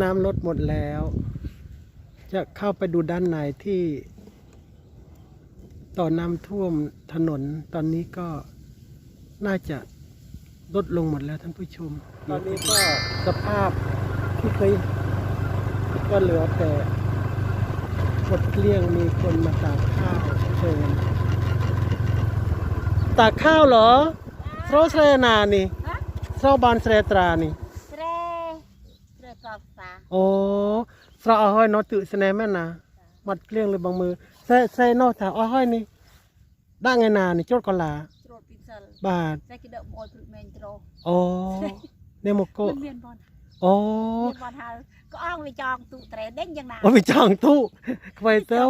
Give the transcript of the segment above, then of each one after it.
น้ำลดหมดแล้ว จะเข้าไปดูด้านในที่ตอนน้ำท่วมถนนตอนนี้ก็น่าจะลดลงหมดแล้วท่านผู้ชม ตอนนี้ก็สภาพที่เคยก็เหลือแต่หมดเกลี้ยงมีคนมาตากข้าวเชิญตากข้าวเหรอเพราเสนานี่เพราะบานเสตรานี่ โอ้สระอ้อยนอตื่สแนแม่นะมัดเกลี้ยงเลยบางมือใส่ใส่นอถาอ้อยนี่ได้ไงนานี่จทย์ก็ลาบาทใส่กิดบอลฝึกแมนโตโอ้เนี่ยมกโกโอ้ก็อ้างไปจองตู้เตรเด้งยังนาโอ้ไปจองตู้ไปเต้า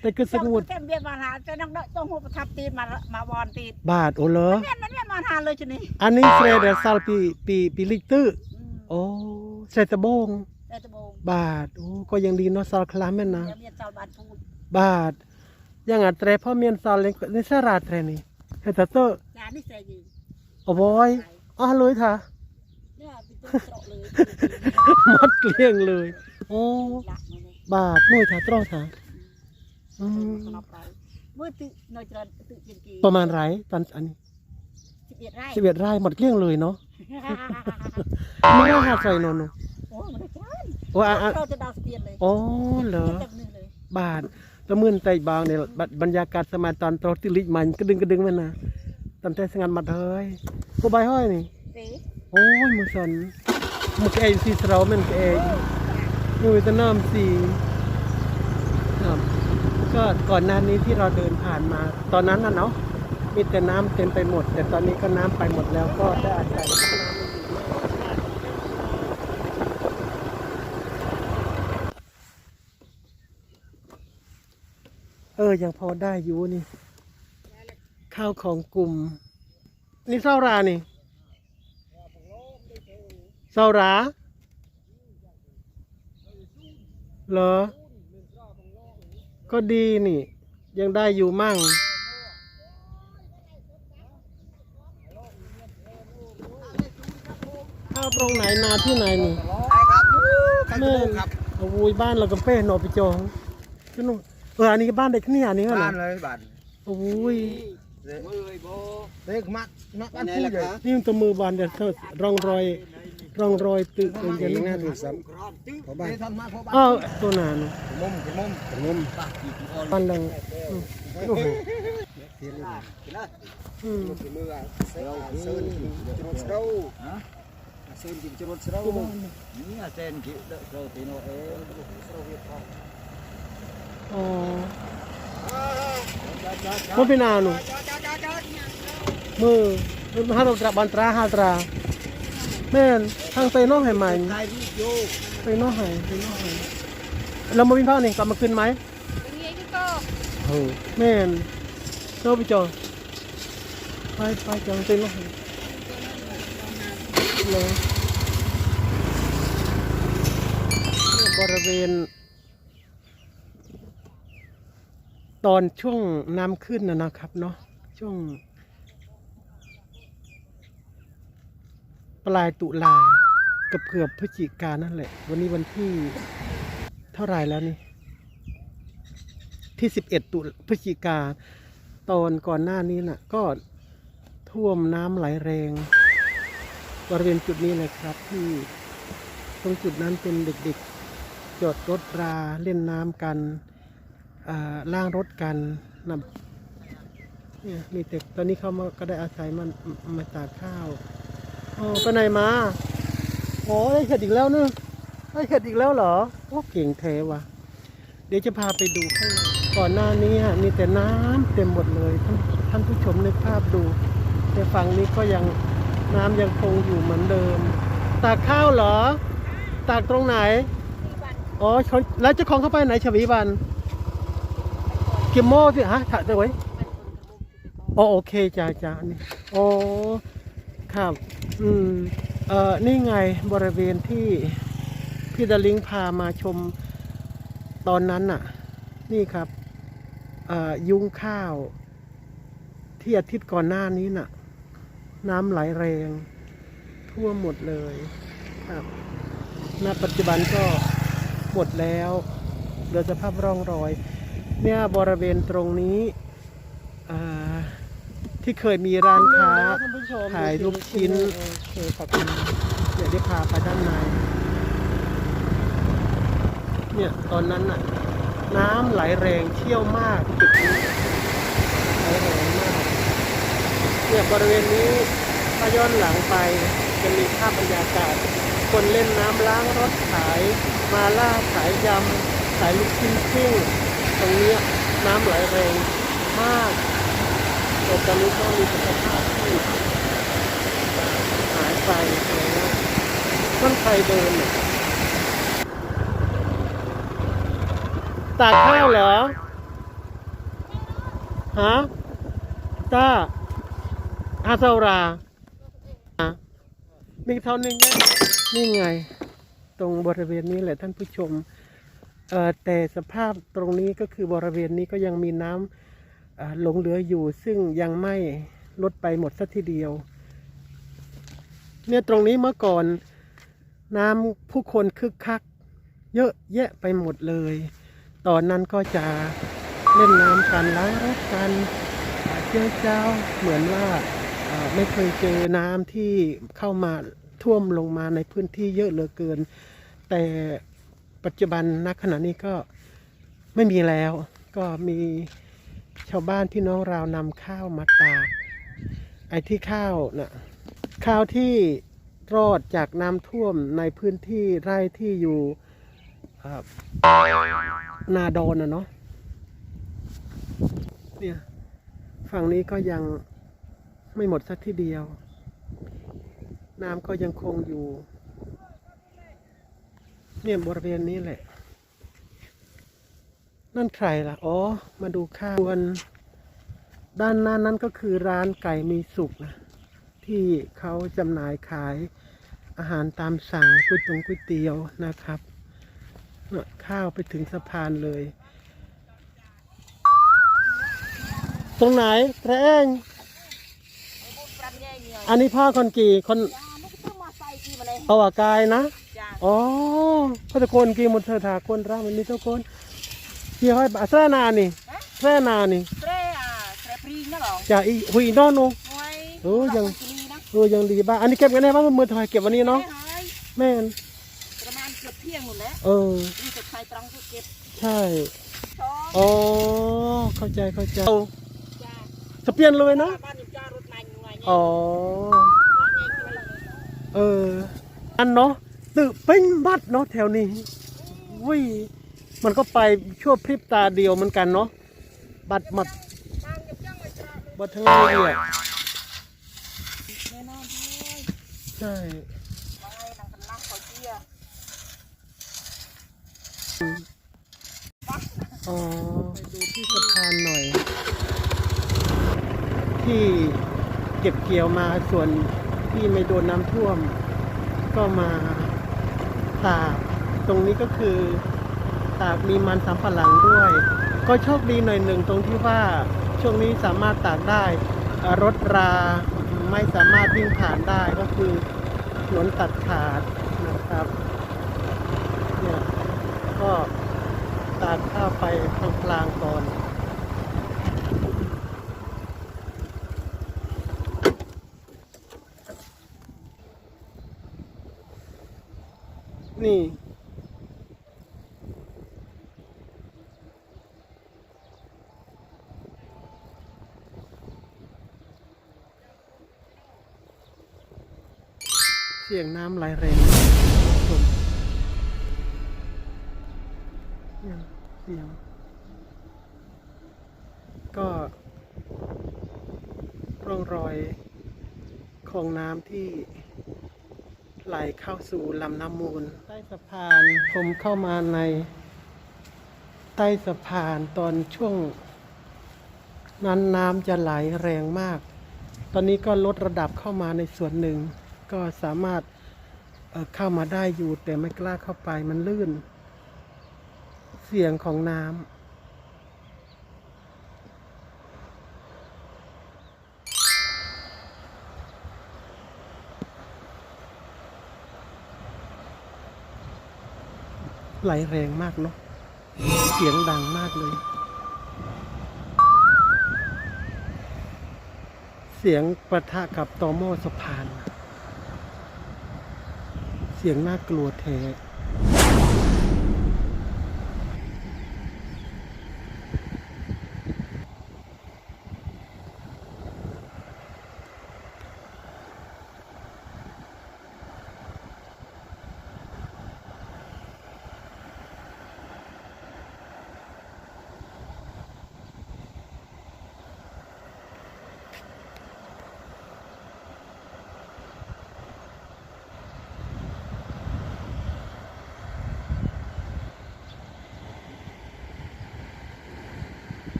แต่ก็สมุดเบียบมาหาจะน้องต้องหัวประทับตีมามาบอลตีบาทโอ้เหรอนี่ยนั่นเนี่ยมาทานเลยชนิดอันนี้เฟรเดอร์ซาลปีปีปีลิกตื้อโอ้เซตโบง บาทโอ้ก็ยังดีเนาะซอลคลาแม่นนะบาดทยังอัดเตรพ่อเมียนซอลเล็กนี่สราเตรนี่เฮตโตงานอยู่โอ้บอยอ๋อลุยท่เนี่ยตัวเาเลยหมดเกลี้ยงเลย โอ้บาทหน่วยท่ะตรอท่าประมาณไรตอนอันนี้สิบเอ็ดไร่สิบเอ็ดไร่หมดเกลี้ยงเลยเนาะไม่ได้หาใส่นอ้มันได้ ว่าเราจะดาวสเตียนเลยโอ้เหรอ จานึงบาทแล้มื่นใจบางเนี่ยบัดบรรยากาศสมัยตอนตรอติลิกมันก็ดึงกระดึงมันนะตอนแต่สงานมาเฮ้ยกูใบห้อยนี่เด้โอ้ยมือสันมือแกเองสีสเรามันแกเองมือตะน้ำสีก็ก่อนหน้านี้ที่เราเดินผ่านมา ตอนนั้นน่ะเนาะมีแต่น้ำเต็มไปหมด แต่ตอนนี้ก็น้ำไปหมดแล้วก็ได้อาศัย เออ ยังพอได้อยู่นี่ ข้าวของกลุ่ม นี่เศร้ารานี่เศร้าราเหรอ ก็ดีนี่ ยังได้อยู่มั่ง ข้าวตรงไหนนาที่ไหนนี่ใช่ครับใครจะแม่ดูนครับโอ้ยบ้านเราก็เป้หนอไปจองก็นู่นเอออันนี้ก็บ้านเด็กนี่อันนี้ก็เหรบ้าอนเลยบ้านโอ้ยมือโบเด็กมัดนักบ้านผู้ใหญ่นี่มันตัวมือบานเดี๋ยวเธอร่องรอยร่องรอยตึกเองจะนี่น่าถูกซ้ำพอบ้านทำมาพอบ้านอ้าวตัวหนาเนอะมุมมุมมุมปากกี่คนบ้านดังอืมโอ้โหเทียนนะอืมมือเสือเสือจรดเสือเสือจรดเสือนี่เส้นจิเสือตีโนเออ๋อ มันเป็นานุมือมันฮัลโหราบันตราฮัลตราแม่นทางเตยน้องให้ไหมเตยน้องให้เตน้องให้เรามาวิ่งเข้านี่กลับมาขึ้นไหมโอ้แม่นเราไปจอดไปไปจอเตยน้องให้เลยบริเวณ ตอนช่วงน้ำขึ้นนะนะครับเนาะช่วง ปลายตุลากับเกือบพฤศจิกานั่นแหละ วันนี้วันที่เท่าไรแล้วนี่ ที่11ตุลพฤศจิกา ตอนก่อนหน้านี้น่ะ ก็ท่วมน้ำไหลแรงบริเวณจุดนี้เลยครับ ที่ตรงจุดนั้นเป็นเด็กๆ จอดรถราเล่นน้ำกัน ล่างรถกันนะเนี่ยมีแต่ตอนนี้เขามาก็ได้อาศัยมันมาตากข้าวโอ๋อไปไหนมาโอ้ได้เห็ดอีกแล้วเนอะได้เห็ดอีกแล้วเหรอโอ้เก่งแท้ว่ะ เดี๋ยวจะพาไปดูข้างในก่อนหน้านี้ฮะมีแต่น้ำเต็มหมดเลยท่านท่านผู้ชมในภาพดูแต่ฝั่งนี้ก็ยังน้ำยังคงอยู่เหมือนเดิม ตากข้าวเหรอ ตากตรงไหนอ๋อแล้วเจ้าของเข้าไปไหนชวีวัน เกี่ยมโม่สิฮะถ่ายได้ไว้อ๋อโอเคจ้าจ้านี่โอ้ครับอืมเอ่อนี่ไงบริเวณที่พี่ดาลิงพามาชมตอนนั้นน่ะ นี่ครับเอ่อยุ้งข้าว ที่อาทิตย์ก่อนหน้านี้น่ะ น้ำไหลแรงท่วมหมดเลยครับณปัจจุบันก็หมดแล้วเหลือสภาพร่องรอย เนี่ยบริเวณตรงนี้อ่าที่เคยมีร้านค้าท่านผู้ชมขายลูกชิ้นโอเคขอบคุณเดี๋ยวได้พาไปด้านในเนี่ยตอนนั้นน่ะ น้ำไหลแรงเชี่ยวมากจุดนี้ไหลแรงมากเนี่ยบริเวณนี้ถ้าย้อนหลังไปจะมีภาพบรรยากาศ คนเล่นน้ำล้างรถขาย มาล่าขายยำขายลูกชิ้นปิ้ง ตรงนี้น้ำไหลแรงมากแต่ตอนนี้ก็มีสภาพที่หายไปแล้วต้นใครเดินตากข้าวเหรอฮะตาอาเซาราอมีเท่านึงนี่ไง ตรงบริเวณนี้แหละท่านผู้ชม แต่สภาพตรงนี้ก็คือบริเวณนี้ก็ยังมีน้ำหลงเหลืออยู่ ซึ่งยังไม่ลดไปหมดสักทีเดียว เนี่ยตรงนี้เมื่อก่อนน้ำผู้คนคึกคัก เยอะแยะไปหมดเลย ตอนนั้นก็จะเล่นน้ำกันล้างรถกันเจ้าเจ้าเหมือนว่าไม่เคยเจอน้ำที่เข้ามาท่วมลงมาในพื้นที่เยอะเหลือเกิน แต่ ปัจจุบันณขณะนี้ก็ไม่มีแล้ว ก็มีชาวบ้านพี่น้องเรานำข้าวมาตากไอ้ที่ข้าวน่ะข้าวที่รอดจากน้ำท่วมในพื้นที่ไร่ที่อยู่อ่านาดอนนะเนาะเนี่ยฝั่งนี้ก็ยังไม่หมดสักทีเดียว น้ำก็ยังคงอยู่ เนี่ยบริเวณนี้แหละ นั่นใครล่ะ อ๋อ มาดูข้าวส่วนด้านหน้านั้นก็คือร้านไก่มีสุกนะ ที่เขาจำหน่ายขายอาหารตามสั่งก๋วยตงก๋วยเตี๋ยวนะครับเนอะข้าวไปถึงสะพานเลย ตรงไหนแพรงพูดปรันแย่เงี้ยอันนี้พ่อคนกี่คนจ้าไม่ต้องมาใส่กี่มาเลยเอาอากายนะจ้า อ๋อพระตะโกนกี่หมดเธอถาคนรักมันมีตะโกนเกี่ยวให้บะแซ่นานี่แซ่นานี่เตรอะเตรปรีนะหรอจะอีหุยนอนนูมวยโอ้ยังดกมันจะมีนะเออยังดีบ้างอันนี้เก็บกันได้บ้างมือถอยเก็บวันนี้เนาะไม่หายแม่นประมาณเกือบเที่ยงหมดแล้วเออนี่จะใส่ตรังก็เก็บใช่ช้อนอ๋อเข้าใจเข้าใจเอาจ้าจะเปลี่ยนเลยนะบ้านอยู่จ้ารถนายหน่วยอ๋อเอออันเนาะ ตึปิ้งบัดเนาะแถวนี้วิมันก็ไปชั่วพริบตาเดียวเหมือนกันเนาะบัดมัดบัดทั้งนี้เนี่ยแน่นอนเลยใช่มาไงนังกันลังคอยเชียร์อ๋อไปดูที่สะพานหน่อย ที่เก็บเกี่ยวมาส่วนที่ไม่โดนน้ำท่วม ก็มา ตากตรงนี้ก็คือตากมีมันสำปะหลังด้วย ก็โชคดีหน่อยหนึ่งตรงที่ว่าช่วงนี้สามารถตากได้รถราไม่สามารถวิ่งผ่านได้ก็คือถนนตัดขาดนะครับเนี่ยก็ตากข้าไปกลางๆก่อน นี่ เสียงน้ำไหลแรงชมเนี่ยเสียง ก็ร่องรอยของน้ำที่ ไหลเข้าสู่ลำน้ำมูล ใต้สะพานผมเข้ามาใน ใต้สะพานตอนช่วง นั้นน้ำจะไหลแรงมาก ตอนนี้ก็ลดระดับเข้ามาในส่วนหนึ่ง ก็สามารถเเข้ามาได้อยู่แต่ไม่กล้าเข้าไปมันลื่น เสียงของน้ำ ไหลแรงมากเนาะ เสียงดังมากเลย เสียงปะทะกับตอหม้อสะพาน เสียงน่ากลัวแท้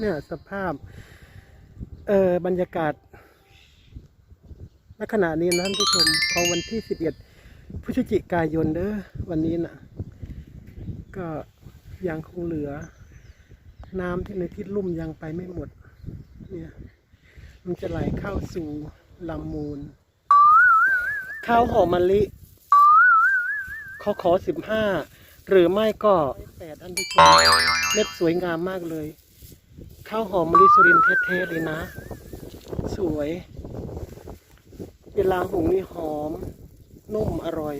เนี่ยสภาพ เอ่อบรรยากาศณขณะนี้นะท่านผู้ชมของวันที่11พฤศจิกายนเด้อวันนี้นะก็ยังคงเหลือ น้ำที่ในที่ลุ่มยังไปไม่หมด เนี่ย มันจะไหลเข้าสู่ลำมูล ข้าวหอมมะลิขอขอสิบห้าหรือไม่ก็แปดท่านผู้ชมเม็ดสวยงามมากเลย ข้าวหอมมะลิสุรินทร์แท้ๆเลยนะ สวย เวลาหุงนี่หอม นุ่มอร่อย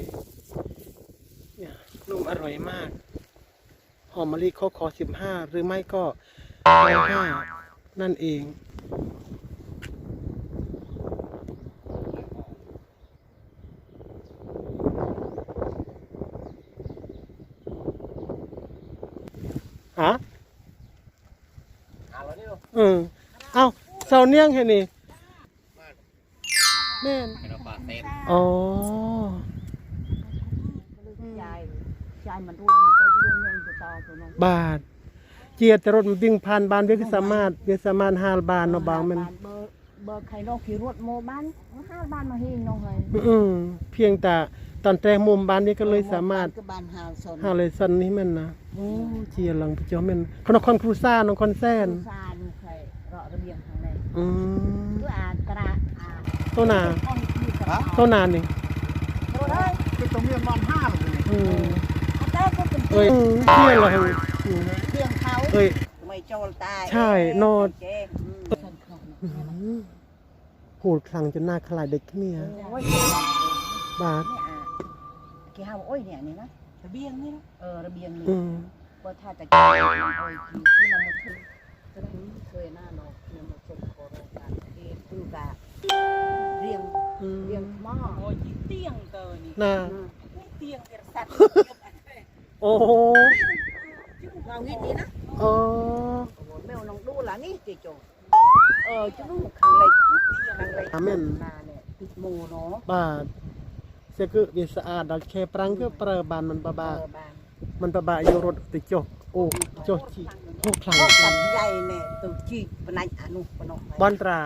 เนี่ยนุ่มอร่อยมาก หอมมะลิเขาขอสิบห้าหรือไม่ก็ร้อยห้านั่นเองฮะ เอาแล้วนี่ เออ เอาเสาเนียงเห็นนี่แม่นให้เราปาดเต็มอ๋อ ยายยายมันรู้มันไปเรื่องเงินต่อตัวน้องบาท เจียดแต่รถมันวิ่งผ่านบ้านเวียกสามารถเวียกสามารถหาบานเนาะบางมัน เบอร์เบอร์ใครนอกขี่รถโมบ้านห้าบ้านมาเฮงน้องเฮยอืมเพียงแต่ตอนแต่มุมบ้านนี้ก็เลยสามารถก็บ้านหาสนหาเลยสันนี้แมันนะโอ้เจียหลังพระเจ้าแม่นคนนครครูซ่านครแซน ซาดูใค อืมคืออ่านกระอ่านต้นนาห้องคือกับต้นนานี่โอ้ยคือตรงนี้มันห้าเลยอืมอาจารย์ก็เป็นเอ้ยอืมเจียเหรออืมเตียงเขาเอ้ย ไม่โจลตายใช่นอนเจ๊อืมโหดคลังจนหน้าคลายเด็กขึ้นเนี่ยโอ้ยบาทเนี่ยอะกี่ห้าโอ้ยเนี่ยนี่นะระเบียงนี่นะเออระเบียงนี่อืม ว่าถ้าจะกินโอ้ยที่ที่นำมาคือจะได้ เคยหน้าหนาะเนี่ยมาส่งขอรายารเองคือกะเรียงเรียงหม้อยเตียงเตอนี่น่ะเตียงเรียงสัโอ้โหเรางี้ดีนะเออแมวน้องดูล่ะนี่จิโจเออจุ๊บขังไยขังไรอาเมนมาเนี่ยติดโมเนาะบาทเสกือเวสะอาดดักแค่ปรังก็เปาบานมันปะบามันปะบาอยู่รถติดจกโอ้โจกจี ហូបខ្លាំងចាំយ៉ៃនេះទៅជីកបណាច់អានោះប៉ុណ្ណោះបនត្រា